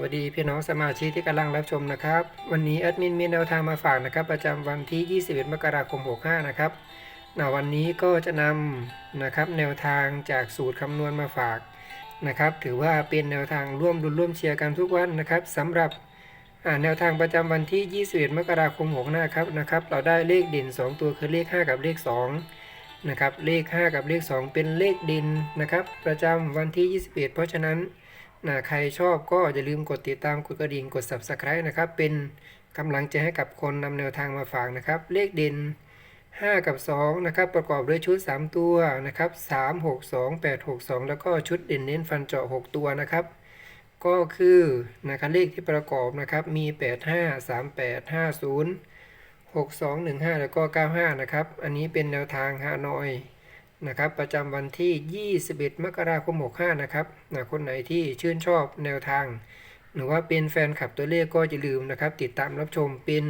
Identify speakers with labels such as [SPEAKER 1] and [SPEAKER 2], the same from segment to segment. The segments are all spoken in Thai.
[SPEAKER 1] วัสดีพี่น้องสมาชิกที่กำลังรับชมนะครับ วันนี้แอดมินมีแนวทางมาฝากนะครับ ประจำวันที่ 21 มกราคม 65 นะครับนะวันนี้ก็จะนำนะครับแนวทางจากสูตรคำนวณมาฝากนะครับ ถือว่าเป็นแนวทางร่วมดุลร่วมเชียร์กันทุกวันนะครับสำหรับแนวทางประจำวันที่ 21 มกราคม 65 ครับนะครับ เราได้เลขเด่น 2 ตัวคือเลข 5 กับเลข 2 นะครับ เลข 5 กับเลข 2 เป็นเลขเด่นนะครับ ประจำวันที่ 21 เพราะฉะนั้น นะใครชอบก็อย่าลืมกดติดตามกดกระดิ่งกด subscribe นะครับ เป็นกำลังใจให้กับคนนำแนวทางมาฝากนะครับ เลขเด่น 5 กับ2นะครับประกอบด้วยชุด 3 ตัวนะครับ 3 6 2 8 6 2 แล้วก็ชุดเด่นเน้นฟันเจาะ 6 ตัวนะครับก็คือนะครับเลขที่ประกอบนะครับมี 8 5 3 8 5 0 6 2 1 5 แล้วก็ 95 นะครับ อันนี้เป็นแนวทางฮานอย นะครับประจำวันที่ 21 มกราคม 65 นะครับนะคนไหนที่ชื่นชอบแนวทาง หรือว่าเป็นแฟนคลับตัวเลขก็อย่าลืมนะครับ ติดตามรับชมเป็น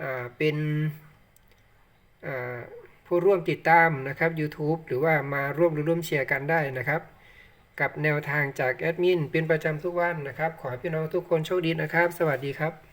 [SPEAKER 1] อ่าเป็นอ่าผู้ร่วมติดตามนะครับ YouTube หรือว่ามาร่วมร่วมเชียร์กันได้นะครับ กับแนวทางจากแอดมินเป็นประจำทุกวันนะครับ ขอให้พี่น้องทุกคนโชคดีนะครับ สวัสดีครับ